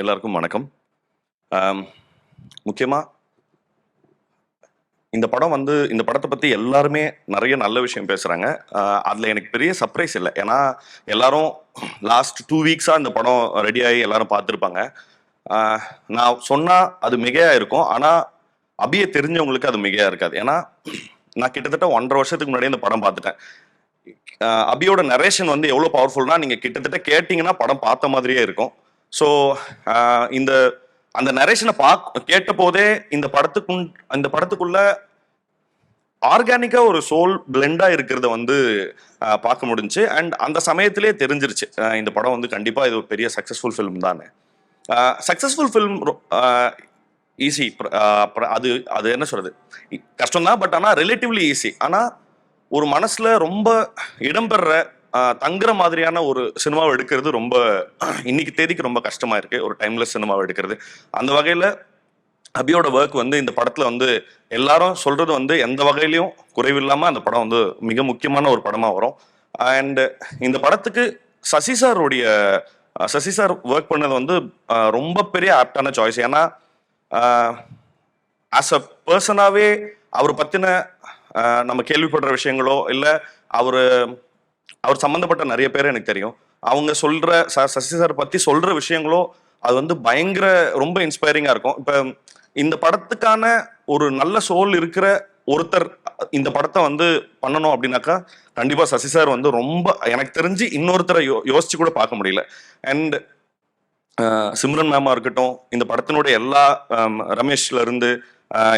எல்லாருக்கும் வணக்கம். முக்கியமாக இந்த படம் வந்து இந்த படத்தை பற்றி எல்லாருமே நிறைய நல்ல விஷயம் பேசுகிறாங்க அதில் எனக்கு பெரிய சர்ப்ரைஸ் இல்லை. ஏன்னா எல்லாரும் லாஸ்ட் டூ வீக்ஸாக இந்த படம் ரெடியாகி எல்லாரும் பார்த்துருப்பாங்க. நான் சொன்னால் அது மிகையாக இருக்கும். ஆனால் அபியை தெரிஞ்சவங்களுக்கு அது மிகையாக இருக்காது. ஏன்னா நான் கிட்டத்தட்ட ஒன்றரை வருஷத்துக்கு முன்னாடி இந்த படம் பார்த்துட்டேன். அபியோட நரேஷன் வந்து எவ்வளோ பவர்ஃபுல்னா நீங்கள் கிட்டத்தட்ட கேட்டிங்கன்னா படம் பார்த்த மாதிரியே இருக்கும். ஸோ uh, இந்த அந்த நரேஷனை பாக் கேட்ட போதே இந்த படத்துக்கு இந்த படத்துக்குள்ள ஆர்கானிக்கா ஒரு சோல் பிளெண்டா இருக்கிறத வந்து பார்க்க முடிஞ்சு அண்ட் அந்த சமயத்திலே தெரிஞ்சிருச்சு. இந்த படம் வந்து கண்டிப்பா இது ஒரு பெரிய சக்சஸ்ஃபுல் ஃபிலிம் தானே சக்சஸ்ஃபுல் ஃபிலிம் ஈஸி அது அது என்ன சொல்றது? கஷ்டம் தான் பட் ஆனால் ரிலேட்டிவ்லி ஈஸி ஆனால் ஒரு மனசுல ரொம்ப இடம்பெற தங்குற மாதிரியான ஒரு சினிமாவை எடுக்கிறது ரொம்ப இன்னைக்கு தேதிக்கு ரொம்ப கஷ்டமா இருக்கு. ஒரு டைம்லெஸ் சினிமாவை எடுக்கிறது. அந்த வகையில அபியோட ஒர்க் வந்து இந்த படத்துல வந்து எல்லாரும் சொல்றது வந்து எந்த வகையிலையும் குறைவில்லாம அந்த படம் வந்து மிக முக்கியமான ஒரு படமா வரும். அண்ட் இந்த படத்துக்கு சசி சாருடைய சசி சார் ஒர்க் பண்ணது வந்து ரொம்ப பெரிய ஆப்டான சாய்ஸ் ஏன்னா ஆஸ் அ பர்சனாவே அவர் பத்தின நம்ம கேள்விப்படுற விஷயங்களோ இல்லை அவர் அவர் சம்மந்தப்பட்ட நிறைய பேர் எனக்கு தெரியும். அவங்க சொல்ற ச- சசி சார் பத்தி சொல்ற விஷயங்களோ அது வந்து பயங்கர ரொம்ப இன்ஸ்பைரிங்கா இருக்கும். இப்ப இந்த படத்துக்கான ஒரு நல்ல சோல் இருக்கிற ஒருத்தர் இந்த படத்தை வந்து பண்ணணும் அப்படின்னாக்கா கண்டிப்பா சசி சார் வந்து ரொம்ப எனக்கு தெரிஞ்சு இன்னொருத்தரை யோ யோசிச்சு கூட பார்க்க முடியல. அண்ட் சிம்ரன் மேமா இருக்கட்டும் இந்த படத்தினுடைய எல்லா ரமேஷ்ல இருந்து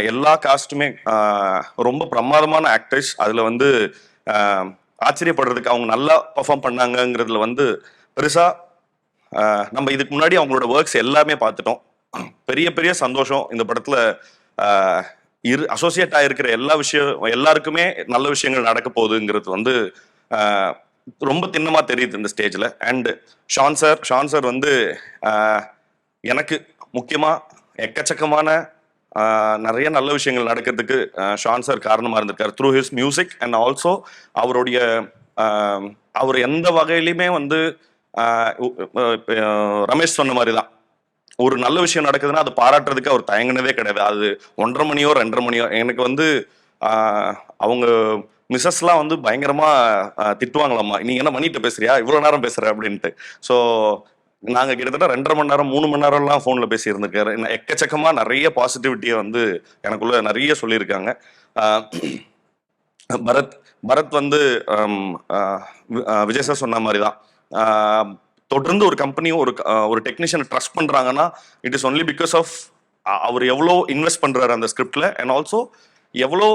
எல்லா காஸ்ட்டுமே ரொம்ப பிரமாதமான ஆக்டர்ஸ் அதுல வந்து ஆச்சரியப்படுறதுக்கு அவங்க நல்லா பர்ஃபார்ம் பண்ணாங்கங்கிறதுல வந்து பெருசாக நம்ம இதுக்கு முன்னாடி அவங்களோட ஒர்க்ஸ் எல்லாமே பார்த்துட்டோம். பெரிய பெரிய சந்தோஷம் இந்த படத்தில் இரு அசோசியேட் ஆகிருக்கிற எல்லா விஷயம் எல்லாருக்குமே நல்ல விஷயங்கள் நடக்க போகுதுங்கிறது வந்து ரொம்ப திண்ணமாக தெரியுது இந்த ஸ்டேஜில் and Sean sir Sean sir வந்து எனக்கு முக்கியமாக எக்கச்சக்கமான நிறைய நல்ல விஷயங்கள் நடக்கிறதுக்கு ஷான் சார் காரணமாக இருந்திருக்கார். Through his music and also அவருடைய அவர் எந்த வகையிலுமே வந்து ரமேஷ் சொன்ன மாதிரி தான் ஒரு நல்ல விஷயம் நடக்குதுன்னா அதை பாராட்டுறதுக்கு அவர் தயங்கினதே கிடையாது. அது ஒன்றரை மணியோ ரெண்டரை மணியோ எனக்கு வந்து அவங்க மிஸ்ஸஸ்லாம் வந்து பயங்கரமாக திட்டுவாங்களம்மா. திட்டுவாங்களாம்மா என்ன மணிகிட்ட பேசுறியா? இவ்வளோ நேரம் பேசுகிற அப்படின்ட்டு. ஸோ நாங்கள் கிட்டத்தட்ட ரெண்டரை மணி நேரம் மூணு மணி நேரம்லாம் ஃபோனில் பேசியிருந்துருக்காரு. என்ன எக்கச்சக்கமாக நிறைய பாசிட்டிவிட்டியை வந்து எனக்குள்ள நிறைய சொல்லியிருக்காங்க. பரத் பரத் வந்து விஜய் சார் சொன்ன மாதிரி தான் தொடர்ந்து ஒரு கம்பெனி ஒரு ஒரு டெக்னீஷியனை ட்ரஸ்ட் பண்ணுறாங்கன்னா it is only because of அவர் எவ்வளோ இன்வெஸ்ட் பண்ணுறாரு அந்த ஸ்கிரிப்டில் அண்ட் ஆல்சோ எவ்வளோ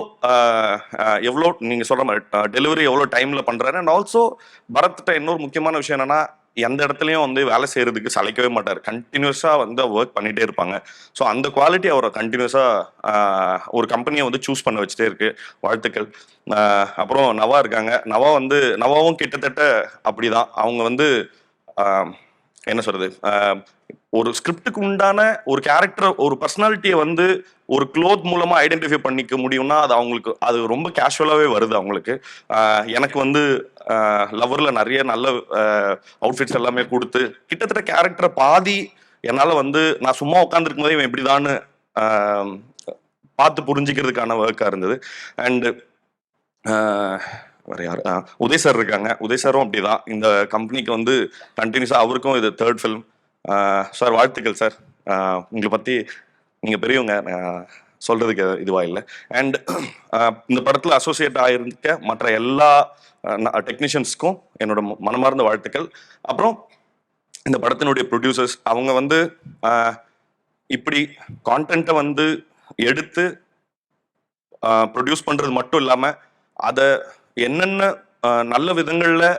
எவ்வளோ நீங்கள் சொல்கிற மாதிரி டெலிவரி எவ்வளோ டைமில் பண்ணுறாரு அண்ட் ஆல்சோ பரத்கிட்ட இன்னொரு முக்கியமான விஷயம் என்னென்னா எந்த இடத்துலையும் வந்து வேலை செய்யறதுக்கு சளைக்கவே மாட்டார். கண்டினியூஸாக வந்து ஒர்க் பண்ணிட்டே இருப்பாங்க. ஸோ அந்த குவாலிட்டி அவரை கண்டினியூஸாக ஒரு கம்பெனியை வந்து சூஸ் பண்ண வச்சுட்டே இருக்கு. வாழ்த்துக்கள். அப்புறம் நவா இருக்காங்க. நவா வந்து நவாவும் கிட்டத்தட்ட அப்படிதான். அவங்க வந்து என்ன சொல்றது? ஒரு ஸ்கிரிப்டுக்கு உண்டான ஒரு கேரக்டர் ஒரு பர்சனாலிட்டியை வந்து ஒரு க்ளோத் மூலமா ஐடென்டிஃபை பண்ணிக்க முடியும்னா அது அவங்களுக்கு அது ரொம்ப கேஷுவலாகவே வருது அவங்களுக்கு. எனக்கு வந்து லவர்ல நிறைய நல்ல அவுட்ஃபிட்ஸ் எல்லாமே கொடுத்து கிட்டத்தட்ட கேரக்டரை பாதி என்னால் வந்து நான் சும்மா உட்காந்துருக்கும் போதே இவன் இப்படிதான்னு பார்த்து புரிஞ்சுக்கிறதுக்கான ஒர்க்காக இருந்தது. அண்டு வேற யார்? ஆஹ் உதய் சார் இருக்காங்க. உதய் சாரும் அப்படிதான். இந்த கம்பெனிக்கு வந்து கண்டினியூஸாக அவருக்கும் இது தேர்ட் ஃபிலிம் சார் வாழ்த்துக்கள் சார் உங்களை பற்றி நீங்கள் பெரியவங்க சொல்கிறதுக்கு சொல்றதுக்கு இல்லை. அண்ட் இந்த படத்தில் அசோசியேட் ஆகிருக்க மற்ற எல்லா டெக்னீஷியன்ஸ்க்கும் என்னோட ம- மனமார்ந்த வாழ்த்துக்கள். அப்புறம் இந்த படத்தினுடைய ப்ரொடியூசர்ஸ் அவங்க வந்து இப்படி கான்டென்ட்டை வந்து எடுத்து ப்ரொடியூஸ் பண்ணுறது மட்டும் இல்லாமல் அதை என்னென்ன நல்ல விதங்களில்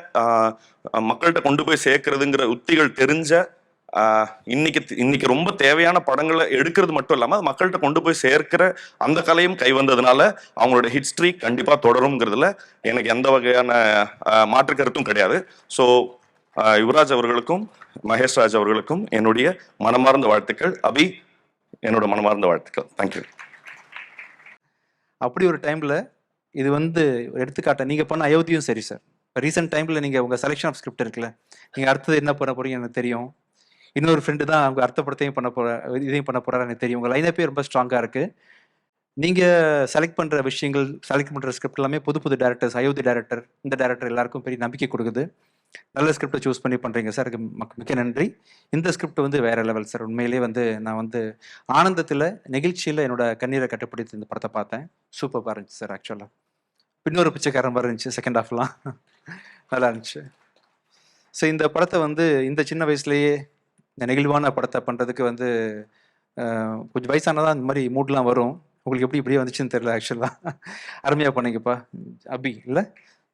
மக்கள்கிட்ட கொண்டு போய் சேர்க்கறதுங்கிற உத்திகள் தெரிஞ்ச இன்னைக்கு இன்னைக்கு ரொம்ப தேவையான படங்களை எடுக்கிறது மட்டும் இல்லாமல் மக்கள்கிட்ட கொண்டு போய் சேர்க்கிற அந்த கலையும் கை வந்ததுனால அவங்களோட ஹிஸ்ட்ரி கண்டிப்பாக தொடருங்கிறதுல எனக்கு எந்த வகையான மாற்று கருத்தும் கிடையாது. ஸோ யுவராஜ் அவர்களுக்கும் மகேஷ் ராஜ் அவர்களுக்கும் என்னுடைய மனமார்ந்த வாழ்த்துக்கள். அபி என்னோட மனமார்ந்த வாழ்த்துக்கள். தேங்க்யூ அப்படி ஒரு டைம்ல இது வந்து எடுத்துக்காட்ட நீங்க பண்ண அயோத்தியும் சரி சார். ரீசெண்ட் டைம்ல நீங்க உங்க செலெக்ஷன் ஆஃப் ஸ்கிரிப்ட் இருக்குல்ல நீங்க அடுத்தது என்ன பண்ண போறீங்க எனக்கு தெரியும். இன்னொரு ஃப்ரெண்டு தான் அவங்க அர்த்தப்படத்தையும் பண்ண போற இதையும் பண்ண போறாரு எனக்கு தெரியும். உங்க லைனப்பே ரொம்ப ஸ்ட்ராங்கா இருக்கு. நீங்க செலக்ட் பண்ற விஷயங்கள் செலக்ட் பண்ற ஸ்கிரிப்ட் எல்லாமே புது புது டேரக்டர்ஸ் அயோத்தி டேரக்டர் இந்த டேரக்டர் எல்லாருக்கும் பெரிய நம்பிக்கை கொடுக்குது. நல்ல ஸ்கிரிப்டை சூஸ் பண்ணி பண்றீங்க சார். மிக்க நன்றி. இந்த ஸ்கிரிப்ட் வந்து வேற லெவல் சார். உண்மையிலேயே வந்து நான் வந்து ஆனந்தத்தில் நெகிழ்ச்சியில் என்னோட கண்ணீரை கட்டுப்படுத்தி இந்த படத்தை பார்த்தேன். சூப்பராக இருந்துச்சு சார் ஆக்சுவலாக இன்னொரு பிச்சைக்காரன் மாதிரி இருந்துச்சு செகண்ட் ஹாஃப்லாம் நல்லா இருந்துச்சு. ஸோ இந்த படத்தை வந்து இந்த சின்ன வயசுலேயே இந்த நெகிழ்வான படத்தை பண்ணுறதுக்கு வந்து கொஞ்சம் வயசானதான் இந்த மாதிரி மூட்லாம் வரும். உங்களுக்கு எப்படி இப்படியே வந்துச்சுன்னு தெரியல ஆக்சுவலாக அருமையாக பண்ணீங்கப்பா. அபி இல்லை?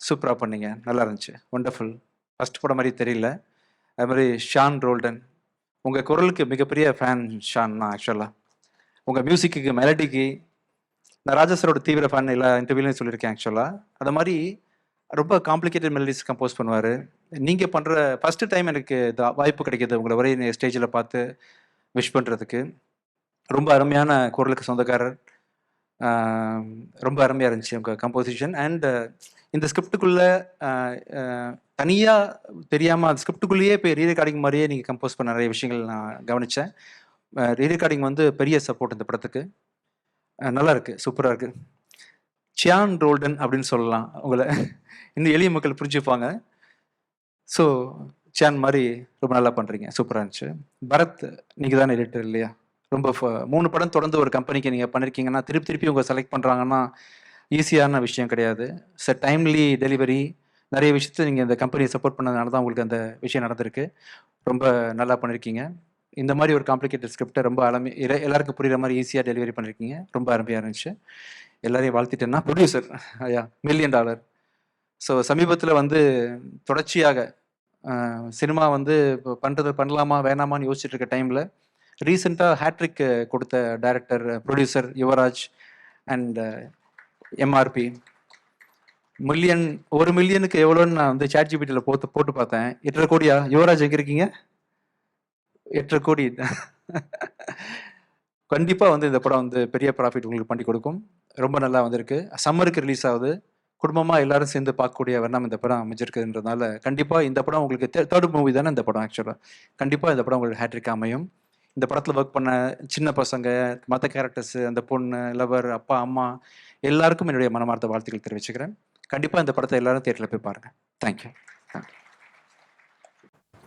சூப்பராக பண்ணீங்க. நல்லா இருந்துச்சு. ஒண்டர்ஃபுல் ஃபஸ்ட் படம் மாதிரி தெரியல. அது மாதிரி ஷான் ரோல்டன். உங்கள் குரலுக்கு மிகப்பெரிய ஃபேன் ஷான் தான் ஆக்சுவலாக உங்கள் மியூசிக்கு மெலடிக்கு நான் ராஜாசரோட தீவிர ஃபேன் எல்லா இன்டர்வியூலையும் சொல்லியிருக்கேன் ஆக்சுவலாக அது மாதிரி ரொம்ப காம்ப்ளிகேட்டட் மெலடிஸ் கம்போஸ் பண்ணுவார். நீங்கள் பண்ணுற ஃபஸ்ட்டு டைம் எனக்கு வாய்ப்பு கிடைக்கிது உங்களை ஒரே ஸ்டேஜில் பார்த்து விஷ் பண்ணுறதுக்கு ரொம்ப அருமையான குரலுக்கு சொந்தக்காரர். ரொம்ப அருமையாக இருந்துச்சு உங்கள் கம்போசிஷன் அண்ட் இந்த ஸ்கிரிப்டுக்குள்ளே தனியாக தெரியாமல் அந்த ஸ்கிரிப்டுக்குள்ளேயே போய் ரீரெக்கார்டிங் மாதிரியே நீங்கள் கம்போஸ் பண்ண நிறைய விஷயங்கள் நான் கவனித்தேன் ரீரெக்கார்டிங் வந்து பெரிய சப்போர்ட் இந்த படத்துக்கு. நல்லா இருக்கு சூப்பராக இருக்கு சியான் ரோல்டன் அப்படின்னு சொல்லலாம் உங்களை. இன்னும் எளிய மக்கள் புரிஞ்சுப்பாங்க. ஸோ சியான் மாதிரி ரொம்ப நல்லா பண்ணுறீங்க சூப்பராக இருந்துச்சு. பரத் நீங்கள் தானே எடிட்டர் இல்லையா? ரொம்ப ஃப- மூணு படம் தொடர்ந்து ஒரு கம்பெனிக்கு நீங்கள் பண்ணியிருக்கீங்கன்னா திருப்பி திருப்பி உங்க செலக்ட் பண்ணுறாங்கன்னா ஈஸியான விஷயம் கிடையாது. ச டைம்லி டெலிவரி நிறைய விஷயத்தை நீங்கள் இந்த கம்பெனியை சப்போர்ட் பண்ணதுனால தான் உங்களுக்கு அந்த விஷயம் நடந்திருக்கு. ரொம்ப நல்லா பண்ணியிருக்கீங்க இந்த மாதிரி ஒரு காம்ப்ளிகேட்டட் ஸ்கிரிப்டை ரொம்ப அலமை எல்லாருக்கும் புரியுற மாதிரி ஈஸியாக டெலிவரி பண்ணியிருக்கீங்க ரொம்ப அருமையாக இருந்துச்சு. எல்லாரையும் வாழ்த்திட்டேன்னா ப்ரொடியூசர் ஐயா மில்லியன் டாலர் ஸோ சமீபத்தில் வந்து தொடர்ச்சியாக சினிமா வந்து இப்போ பண்ணுறது பண்ணலாமா வேணாமான்னு யோசிச்சுட்டு இருக்க டைமில் ரீசெண்டாக ஹேட்ரிக் கொடுத்த director producer Yuvraj and MRP million ஒரு மில்லியனுக்கு எவ்வளோன்னு நான் வந்து சாட் ஜிபிடியில் போட்டு போட்டு பார்த்தேன். எட்டரை கோடியா? யுவராஜ் எங்கே இருக்கீங்க? எட்டரை கோடி. கண்டிப்பாக வந்து இந்த படம் வந்து பெரிய ப்ராஃபிட் உங்களுக்கு பண்ணி கொடுக்கும். ரொம்ப நல்லா வந்திருக்கு. சம்மருக்கு ரிலீஸ் ஆகுது. குடும்பமாக எல்லாரும் சேர்ந்து பார்க்கக்கூடிய வண்ணம் இந்த படம் அமைஞ்சிருக்குன்றதுனால கண்டிப்பாக இந்த படம் உங்களுக்கு தேர்ட் மூவி தானே இந்த படம் ஆக்சுவலாக கண்டிப்பாக இந்த படம் உங்களுக்கு ஹேட்ரிக் அமையும். இந்த படத்தில் ஒர்க் பண்ண சின்ன பசங்க மற்ற கேரக்டர்ஸ் அந்த பொண்ணு லவர் அப்பா அம்மா எல்லாருக்கும் என்னுடைய மனமார்ந்த வாழ்த்துக்கள் தெரிவிச்சுக்கிறேன். கண்டிப்பாக இந்த படத்தை எல்லாரும் தேட்டரில் போய் பாருங்கள் தேங்க்யூ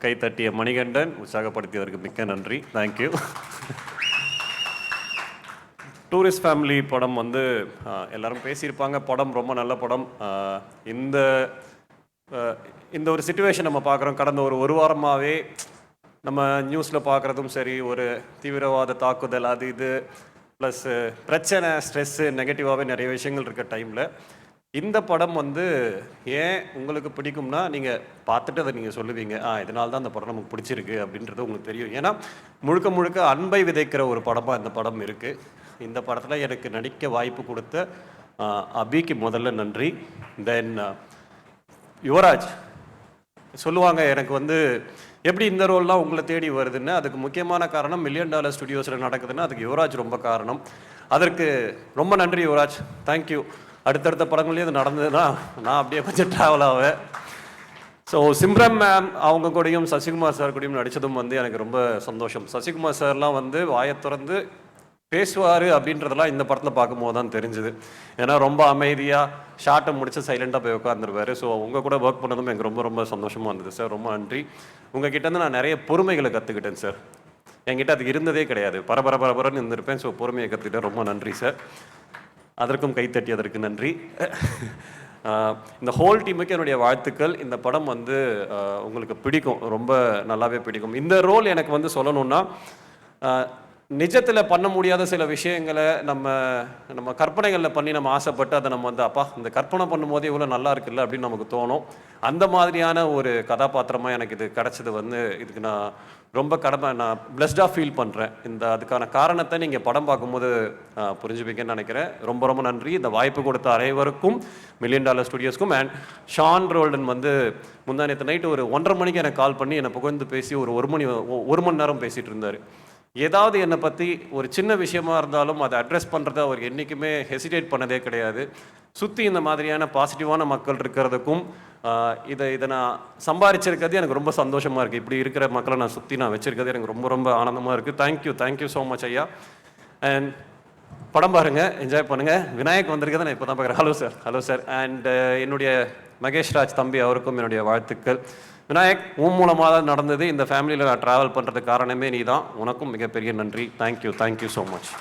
கைத்தட்டிய மணிகண்டன் உற்சாகப்படுத்தியதற்கு மிக்க நன்றி. தேங்க்யூ டூரிஸ்ட் ஃபேமிலி படம் வந்து எல்லாரும் பேசியிருப்பாங்க. படம் ரொம்ப நல்ல படம். இந்த இந்த ஒரு சுச்சுவேஷன் நம்ம பார்க்குறோம். கடந்த ஒரு ஒரு வாரமாகவே நம்ம நியூஸில் பார்க்குறதும் சரி ஒரு தீவிரவாத தாக்குதல் அது இது ப்ளஸ் பிரச்சனை ஸ்ட்ரெஸ்ஸு நெகட்டிவாகவே நிறைய விஷயங்கள் இருக்க டைமில் இந்த படம் வந்து ஏன் உங்களுக்கு பிடிக்கும்னா நீங்கள் பார்த்துட்டு அதை நீங்கள் சொல்லுவீங்க. ஆ இதனால தான் அந்த படம் நமக்கு பிடிச்சிருக்கு அப்படின்றது உங்களுக்கு தெரியும். ஏன்னா முழுக்க முழுக்க அன்பை விதைக்கிற ஒரு படமாக இந்த படம் இருக்குது இந்த படத்தில் எனக்கு நடிக்க வாய்ப்பு கொடுத்த அபிக்கு முதல்ல நன்றி. தென் யுவராஜ். சொல்லுவாங்க எனக்கு வந்து எப்படி இந்த ரோல்லாம் உங்களை தேடி வருதுன்னு அதுக்கு முக்கியமான காரணம் மில்லியன் டாலர் ஸ்டுடியோஸில் நடக்குதுன்னா அதுக்கு யுவராஜ் ரொம்ப காரணம். அதற்கு ரொம்ப நன்றி யுவராஜ். தேங்க்யூ அடுத்தடுத்த படங்கள்லேயும் இது நடந்ததுன்னா நான் அப்படியே கொஞ்சம் ட்ராவல் ஆவேன். ஸோ சிம்ரன் மேம் அவங்க கூடயும் சசிகுமார் சார் கூடயும் நடித்ததும் வந்து எனக்கு ரொம்ப சந்தோஷம். சசிகுமார் சார்லாம் வந்து வாயை திறந்து பேசுவார் அப்படின்றதெல்லாம் இந்த படத்தில் பார்க்கும்போது தான் தெரிஞ்சுது. ஏன்னா ரொம்ப அமைதியாக ஷார்ட்டை முடிச்சு சைலண்டாக போய் உட்காந்துருவாரு ஸோ உங்கள் கூட ஒர்க் பண்ணதும் எனக்கு ரொம்ப ரொம்ப சந்தோஷமாக இருந்தது சார் ரொம்ப நன்றி. உங்கள் கிட்டேருந்து நான் நிறைய பொறுமைகளை கற்றுக்கிட்டேன் சார் என்கிட்ட அது இருந்ததே கிடையாது. பரபர பரபரன்னு இருந்திருப்பேன். ஸோ பொறுமையை கற்றுக்கிட்டேன் ரொம்ப நன்றி சார் அதற்கும் கைத்தட்டியதற்கு நன்றி. இந்த ஹோல் டீமுக்கு என்னுடைய வாழ்த்துக்கள். இந்த படம் வந்து உங்களுக்கு பிடிக்கும். ரொம்ப நல்லாவே பிடிக்கும். இந்த ரோல் எனக்கு வந்து சொல்லணும்னா நிஜத்தில் பண்ண முடியாத சில விஷயங்களை நம்ம நம்ம கற்பனைகளில் பண்ணி நம்ம ஆசைப்பட்டு அதை நம்ம வந்து அப்பா இந்த கற்பனை பண்ணும்போது இவ்வளோ நல்லா இருக்குல்ல அப்படின்னு நமக்கு தோணும். அந்த மாதிரியான ஒரு கதாபாத்திரமாக எனக்கு இது கிடச்சது வந்து இதுக்கு நான் ரொம்ப கடமை நான் பிளஸ்டாக ஃபீல் பண்ணுறேன் இந்த அதுக்கான காரணத்தை நீங்கள் படம் பார்க்கும்போது புரிஞ்சுப்பீங்கன்னு நினைக்கிறேன். ரொம்ப ரொம்ப நன்றி. இந்த வாய்ப்பு கொடுத்த அனைவருக்கும் மில்லியன் டாலர் ஸ்டுடியோஸ்க்கும் அண்ட் ஷான் ரோல்டன் வந்து முந்தா நேற்று நைட்டு ஒரு ஒன்றரை மணிக்கு எனக்கு கால் பண்ணி என்னை புகழ்ந்து பேசி ஒரு ஒரு மணி ஒரு மணி நேரம் பேசிகிட்டு இருந்தார். ஏதாவது என்னை பற்றி ஒரு சின்ன விஷயமா இருந்தாலும் அதை அட்ரஸ் பண்ணுறத அவர் என்றைக்குமே ஹெசிடேட் பண்ணதே கிடையாது. சுற்றி இந்த மாதிரியான பாசிட்டிவான மக்கள் இருக்கிறதுக்கும் இதை இதை நான் சம்பாரிச்சிருக்கிறது எனக்கு ரொம்ப சந்தோஷமாக இருக்குது இப்படி இருக்கிற மக்களை நான் சுற்றி நான் வச்சுருக்கிறது எனக்கு ரொம்ப ரொம்ப ஆனந்தமாக இருக்குது thank you thank you so much ஐயா. அண்ட் படம் பாருங்கள் என்ஜாய் பண்ணுங்கள் விநாயக் வந்திருக்கதை நான் இப்போ தான் பார்க்குறேன் hello sir hello sir and என்னுடைய மகேஷ் ராஜ் தம்பி அவருக்கும் என்னுடைய வாழ்த்துக்கள். விநாயக் உன் மூலமாக தான் நடந்தது. இந்த ஃபேமிலியில் நான் ட்ராவல் பண்ணுறதுக்கு காரணமே நீ தான் உனக்கும் மிகப்பெரிய நன்றி. Thank you thank you so much